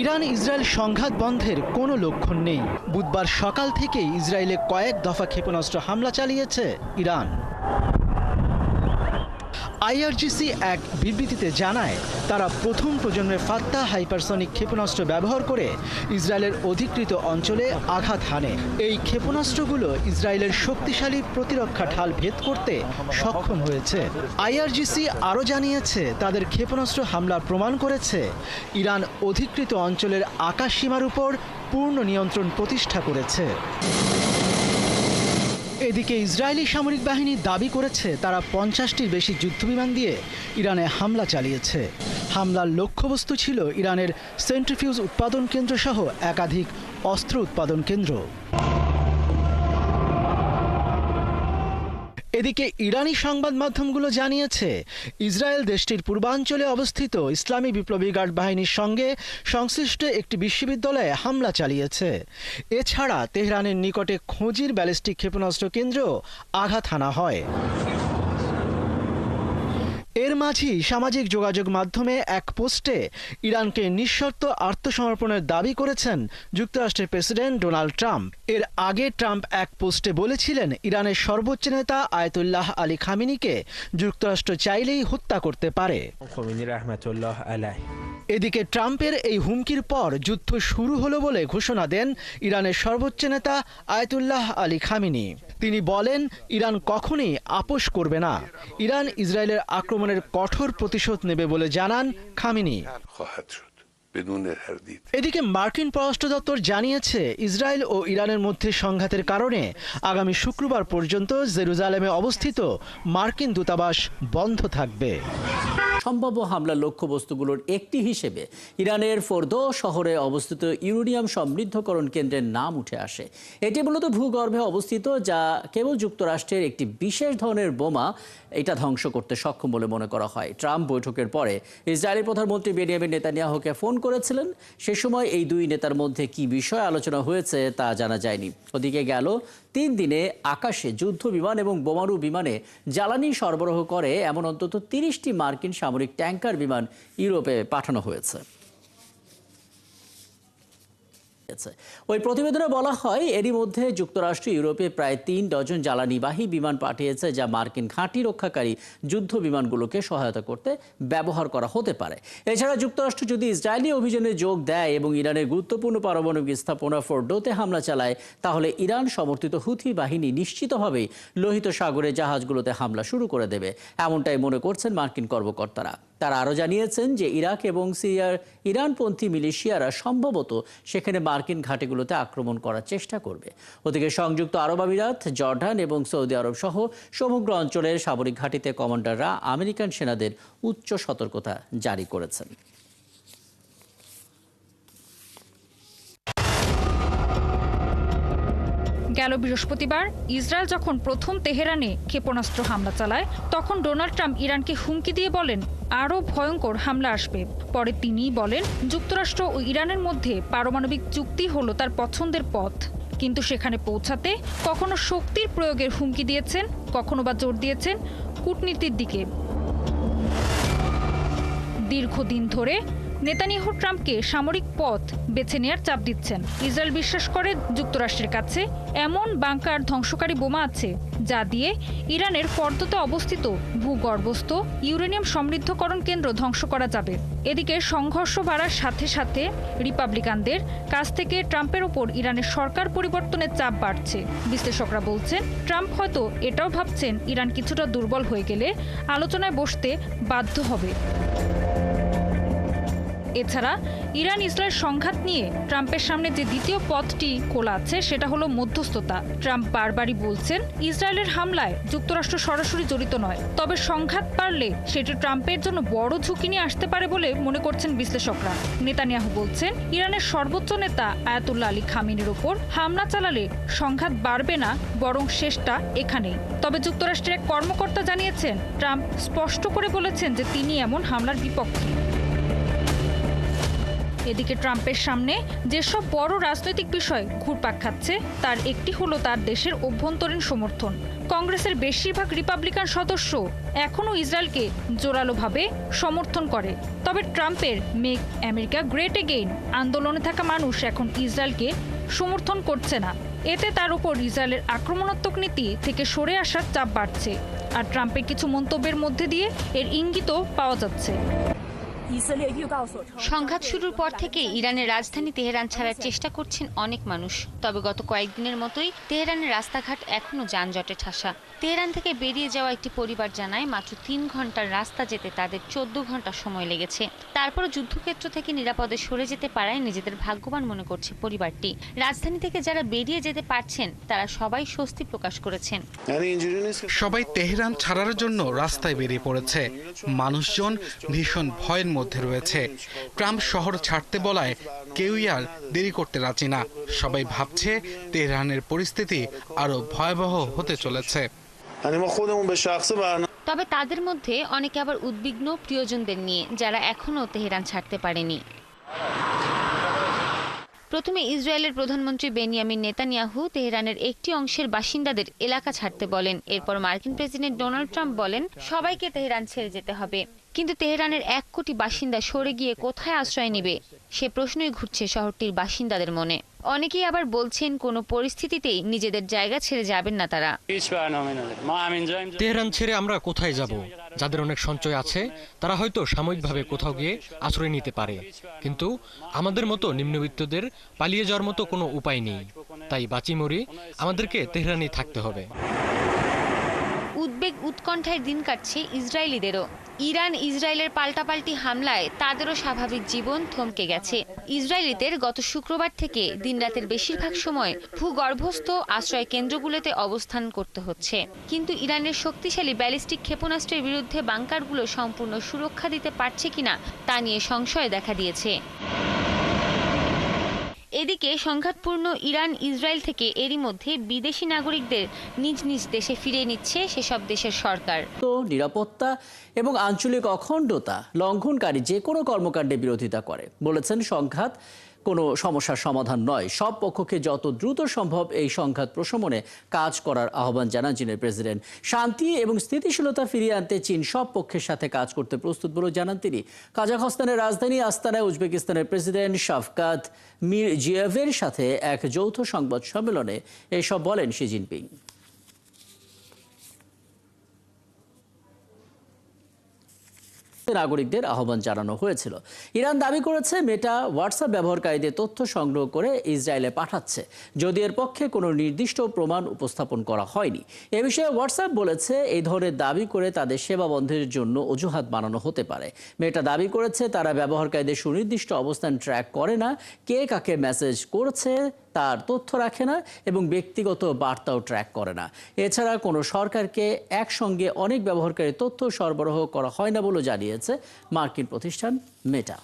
Iran Israel সংঘাত বন্ধের কোনো লক্ষণ নেই। বুধবার সকাল থেকেই ইসরায়েলে কয়েক দফা ক্ষেপণাস্ত্র হামলা চালিয়েছে ইরান। আইআরজিসি এক বিবৃতিতে জানায়, তারা প্রথম প্রজন্মের ফাত্তা হাইপারসনিক ক্ষেপণাস্ত্র ব্যবহার করে ইসরায়েলের অধিকৃত অঞ্চলে আঘাত হানে। এই ক্ষেপণাস্ত্রগুলো ইসরায়েলের শক্তিশালী প্রতিরক্ষা ঢাল ভেদ করতে সক্ষম হয়েছে। আইআরজিসি আরও জানিয়েছে, তাদের ক্ষেপণাস্ত্র হামলা প্রমাণ করেছে, ইরান অধিকৃত অঞ্চলের আকাশ সীমার উপর পূর্ণ নিয়ন্ত্রণ প্রতিষ্ঠা করেছে। এদিকে ইসরায়েলি সামরিক বাহিনী দাবি করেছে তারা পঞ্চাশটির বেশি যুদ্ধবিমান দিয়ে ইরানে হামলা চালিয়েছে। হামলার লক্ষ্যবস্তু ছিল ইরানের সেন্ট্রিফিউজ উৎপাদন কেন্দ্র সহ একাধিক অস্ত্র উৎপাদন কেন্দ্র। এদিকে ইরানি সংবাদ মাধ্যমগুলো জানিয়েছে, ইসরায়েল দেশটির পূর্বাঞ্চলে অবস্থিত ইসলামী বিপ্লবী গার্ড বাহিনীর সঙ্গে সংশ্লিষ্ট একটি বিশ্ববিদ্যালয়ে হামলা চালিয়েছে। এছাড়া তেহরানের নিকটে খোঁজির ব্যালিস্টিক ক্ষেপণাস্ত্র কেন্দ্র আঘাত হানা হয়। এর মাঝেই সামাজিক যোগাযোগ মাধ্যমে এক পোস্টে ইরানকে নিঃশর্ত আত্মসমর্পণের দাবি করেছেন যুক্তরাষ্ট্রের প্রেসিডেন্ট ডোনাল্ড ট্রাম্প। এর আগে ট্রাম্প এক পোস্টে বলেছিলেন, ইরানের সর্বোচ্চ নেতা আয়তুল্লাহ আলী খামিনিকে যুক্তরাষ্ট্র চাইলেই হত্যা করতে পারে। এদিকে ট্রাম্পের এই হুমকির পর যুদ্ধ শুরু হলো বলে ঘোষণা দেন ইরানের সর্বোচ্চ নেতা আয়তুল্লাহ আলী খামিনি। তিনি বলেন, ইরান কখনই আপোষ করবে না। ইরান ইসরায়েলের আক্রমণের কঠোর প্রতিশোধ নেবে বলে জানান খামিনি। এদিকে মার্কিন পররাষ্ট্র দপ্তর জানিয়েছে ইসরায়েল ও ইরানের মধ্যে সংঘাতের কারণে আগামী শুক্রবার পর্যন্ত জেরুজালেমে অবস্থিত মার্কিন দূতাবাস বন্ধ থাকবে। সম্ভাব্য হামলার লক্ষ্যবস্তুগুলোর একটি হিসেবে ইরানের ফোর্দো শহরে অবস্থিত ইউরেনিয়াম সমৃদ্ধকরণ কেন্দ্রের নাম উঠে আসে। এটি মূলত ভূগর্ভে অবস্থিত যা কেবল যুক্তরাষ্ট্রের একটি বিশেষ ধরনের বোমা এটা ধ্বংস করতে সক্ষম বলে মনে করা হয়। ট্রাম্প বৈঠকের পরে ইসরায়েলের প্রধানমন্ত্রী বেনিয়ামিন নেতানিয়াহুকে ফোন করেছিলেন। সে সময় এই দুই নেতার মধ্যে কি বিষয় আলোচনা হয়েছে তা জানা যায়নি। ওদিকে গেল তিন দিনে আকাশে যুদ্ধ বিমান এবং বোমারু বিমানে জ্বালানি সরবরাহ করে এমন অন্তত তিরিশটি মার্কিন সামরিক ট্যাঙ্কার বিমান ইউরোপে পাঠানো হয়েছে। হয়েছে। ওই প্রতিবেদনে বলা হয়, এরই মধ্যে যুক্তরাষ্ট্র, ইউরোপে প্রায় তিন ডজন জ্বালানিবাহী বিমান পাঠিয়েছে, যা মার্কিন ঘাঁটি রক্ষাকারী যুদ্ধ বিমানগুলোকে সহায়তা করতে ব্যবহার করা হতে পারে এছাড়া যুক্তরাষ্ট্র যদি ইসরায়েলি অভিযানে যোগ দেয় এবং ইরানের গুরুত্বপূর্ণ পারমাণবিক স্থাপনা ফোর্ডোতে হামলা চালায়, তাহলে ইরান সমর্থিত হুথি বাহিনী নিশ্চিতভাবেই লোহিত সাগরে জাহাজগুলোতে হামলা শুরু করে দেবে, এমনটাই মনে করছেন মার্কিন কর্মকর্তারা তারা আরও জানিয়েছেন যে ইরাক এবং সিরিয়ার ইরানপন্থী মিলিশিয়ারা সম্ভবত সেখানে মার্কিন ঘাঁটিগুলোতে আক্রমণ করার চেষ্টা করবে। ওদিকে সংযুক্ত আরব আমিরাত, জর্ডান এবং সৌদি আরব সহ সমগ্র অঞ্চলের সামরিক ঘাঁটিতে কমান্ডাররা আমেরিকান সেনাদের উচ্চ সতর্কতা জারি করেছেন। গেল বৃহস্পতিবার, ইসরায়েল যখন প্রথম তেহরানে ক্ষেপণাস্ত্র হামলা চালায়, তখন ডোনাল্ড ট্রাম্প ইরানকে হুমকি দিয়ে বলেন আরও ভয়ঙ্কর হামলা আসবে। পরে তিনি বলেন, যুক্তরাষ্ট্র ও ইরানের মধ্যে পারমাণবিক চুক্তি হলো তার পছন্দের পথ। কিন্তু সেখানে পৌঁছাতে কখনো শক্তির প্রয়োগের হুমকি দিয়েছেন, কখনো বা জোর দিয়েছেন কূটনীতির দিকে। দীর্ঘদিন ধরে নেতানিয়াহু ট্রাম্পকে সামরিক পথ বেছে নেওয়ার চাপ দিচ্ছেন। ইসরায়েল বিশ্বাস করে যুক্তরাষ্ট্রের কাছে এমন বাংকার ধ্বংসকারী বোমা আছে, যা দিয়ে ইরানের ফর্দতে অবস্থিত ভূগর্ভস্থ ইউরেনিয়াম সমৃদ্ধকরণ কেন্দ্র ধ্বংস করা যাবে। এদিকে সংঘর্ষ বাড়ার সাথে সাথে রিপাবলিকানদের কাছ থেকে ট্রাম্পের ওপর ইরানের সরকার পরিবর্তনের চাপ বাড়ছে। বিশ্লেষকরা বলছেন, ট্রাম্প হয়তো এটাও ভাবছেন, ইরান কিছুটা দুর্বল হয়ে গেলে আলোচনায় বসতে বাধ্য হবে। এছাড়া ইরান ইসরায়েল সংঘাত নিয়ে ট্রাম্পের সামনে যে দ্বিতীয় পথটি খোলা আছে, সেটা হলো মধ্যস্থতা। ট্রাম্প বারবারই বলছেন, ইসরায়েলের হামলায় যুক্তরাষ্ট্র সরাসরি জড়িত নয়। তবে সংঘাত পারলে সেটি ট্রাম্পের জন্য বড় ঝুঁকি নিয়ে আসতে পারে বলে মনে করছেন বিশ্লেষকরা। নেতানিয়াহু বলছেন, ইরানের সর্বোচ্চ নেতা আয়াতুল্লাহ আলী খামিনের ওপর হামলা চালালে সংঘাত বাড়বে না, বরং শেষটা এখানেই। তবে যুক্তরাষ্ট্রের এক কর্মকর্তা জানিয়েছেন, ট্রাম্প স্পষ্ট করে বলেছেন যে তিনি এমন হামলার বিপক্ষে। এদিকে ট্রাম্পের সামনে যেসব বড় রাজনৈতিক বিষয় ঘুরপাক খাচ্ছে, তার একটি হলো তার দেশের অভ্যন্তরীণ সমর্থন। কংগ্রেসের বেশিরভাগ রিপাবলিকান সদস্য এখনও ইসরায়েলকে জোরালোভাবে সমর্থন করে। তবে ট্রাম্পের মেক আমেরিকা গ্রেট এগেইন আন্দোলনে থাকা মানুষ এখন ইসরায়েলকে সমর্থন করছে না। এতে তার উপর ইসরায়েলের আক্রমণাত্মক নীতি থেকে সরে আসার চাপ বাড়ছে। আর ট্রাম্পের কিছু মন্তব্যের মধ্যে দিয়ে এর ইঙ্গিতও পাওয়া যাচ্ছে। সংঘাত শুরুর পর থেকে ইরানের রাজধানী তেহরান ছাড়ার চেষ্টা করছেন অনেক মানুষ। তবে গত কয়েকদিনের মতোই তেহরানের রাস্তাঘাট এখনও যানজটে ঠাসা। তেহরান থেকে বেরিয়ে যাওয়া একটি পরিবার জানায় মাত্র তিন ঘণ্টার রাস্তা যেতে তাদের চোদ্দ ঘণ্টা সময় লেগেছে। তারপরও যুদ্ধক্ষেত্র থেকে নিরাপদে সরে যেতে পারায় নিজেদের ভাগ্যবান মনে করছে পরিবারটি। রাজধানী থেকে যারা বেরিয়ে যেতে পারছেন তারা সবাই স্বস্তি প্রকাশ করেছেন। সবাই তেহরান ছাড়ার জন্য রাস্তায় বেরিয়ে পড়েছে। মানুষজন ভীষণ ভয়ের মধ্যে রয়েছে। ট্রাম্প শহর ছাড়তে বলায় কেউই আর দেরি করতে রাজি না। সবাই ভাবছে তেহরানের পরিস্থিতি আরও ভয়াবহ হতে চলেছে। তবে তাদের মধ্যে অনেকে আবার উদ্বিগ্ন প্রিয়জনদের নিয়ে যারা এখনও তেহরান ছাড়তে পারেনি। প্রথমে ইসরায়েলের প্রধানমন্ত্রী বেনিয়ামিন নেতানিয়াহু তেহরানের একটি অংশের বাসিন্দাদের এলাকা ছাড়তে বলেন। এরপর মার্কিন প্রেসিডেন্ট ডোনাল্ড ট্রাম্প বলেন সবাইকে তেহরান ছেড়ে যেতে হবে। কিন্তু তেহরানের এক কোটি বাসিন্দা সরে গিয়ে কোথায় আশ্রয় নেবে? সে প্রশ্নই ঘুরছে শহরটির বাসিন্দাদের মনে। অনেকেই আবার বলছেন কোনো পরিস্থিতিতেই নিজেদের জায়গা ছেড়ে যাবেন না তারা। তেহরান ছেড়ে আমরা কোথায় যাব? যাদের অনেক সঞ্চয় আছে তারা হয়তো সাময়িকভাবে কোথাও গিয়ে আশ্রয় নিতে পারে। কিন্তু আমাদের মতো নিম্নবিত্তদের পালিয়ে যাওয়ার মতো কোনো উপায় নেই। তাই বাঁচি মরি আমাদেরকে তেহরানেই থাকতে হবে। উদ্বেগ উৎকণ্ঠায় দিন কাটছে ইসরায়েলিদেরও। ইরান ইসরায়েলের পাল্টাপাল্টি হামলায় তাদেরও স্বাভাবিক জীবন থমকে গেছে। ইসরায়েলিদের গত শুক্রবার থেকে দিনরাতের বেশিরভাগ সময় ভূগর্ভস্থ আশ্রয় কেন্দ্রগুলোতে অবস্থান করতে হচ্ছে। কিন্তু ইরানের শক্তিশালী ব্যালিস্টিক ক্ষেপণাস্ত্রের বিরুদ্ধে বাংকারগুলো সম্পূর্ণ সুরক্ষা দিতে পারছে কিনা তা নিয়ে সংশয় দেখা দিয়েছে। এদিকে সংঘাতপূর্ণ ইরান ইসরায়েল থেকে এরই মধ্যে বিদেশি নাগরিকদের নিজ নিজ দেশে ফিরিয়ে নিচ্ছে সেসব দেশের সরকার। তো নিরাপত্তা এবং আঞ্চলিক অখণ্ডতা লঙ্ঘনকারী যে কোনো কর্মকাণ্ডে বিরোধিতা করে, বলেছেন সংঘাত কোনো সমস্যার সমাধান নয়। সব পক্ষকে যত দ্রুত সম্ভব এই সংঘাত প্রশমনে কাজ করার আহ্বান জানান চীনের প্রেসিডেন্ট। শান্তি এবং স্থিতিশীলতা ফিরিয়ে আনতে চীন সব পক্ষের সাথে কাজ করতে প্রস্তুত বলে জানান তিনি। কাজাখস্তানের রাজধানী আস্তানায় উজবেকিস্তানের প্রেসিডেন্ট শাফকাত মির জিয়াভের সাথে এক যৌথ সংবাদ সম্মেলনে এসব বলেন শি জিনপিং। নাগরিকদের আহ্বান জানানো হয়েছিল। ইরান দাবি করেছে মেটা হোয়াটসঅ্যাপ ব্যবহারকারীদের তথ্য সংগ্রহ করে ইসরায়েলে পাঠাচ্ছে। যদি এর পক্ষে কোনো নির্দিষ্ট প্রমাণ উপস্থাপন করা হয়নি। এ বিষয়ে হোয়াটসঅ্যাপ বলেছে এই ধরনের দাবি করে তাদের সেবা বন্ধের জন্য অজুহাত বানানো হতে পারে। মেটা দাবি করেছে, তারা ব্যবহারকারীদের সুনির্দিষ্ট অবস্থান ট্র্যাক করে না। কে কাকে মেসেজ করছে তার তথ্য রাখে না এবং ব্যক্তিগত বার্তাও ট্র্যাক করে না। এছাড়া কোনো সরকারকে একসঙ্গে অনেক ব্যবহারকারী তথ্য সরবরাহ করা হয় না বলে জানিয়েছে মার্কিন প্রতিষ্ঠান মেটা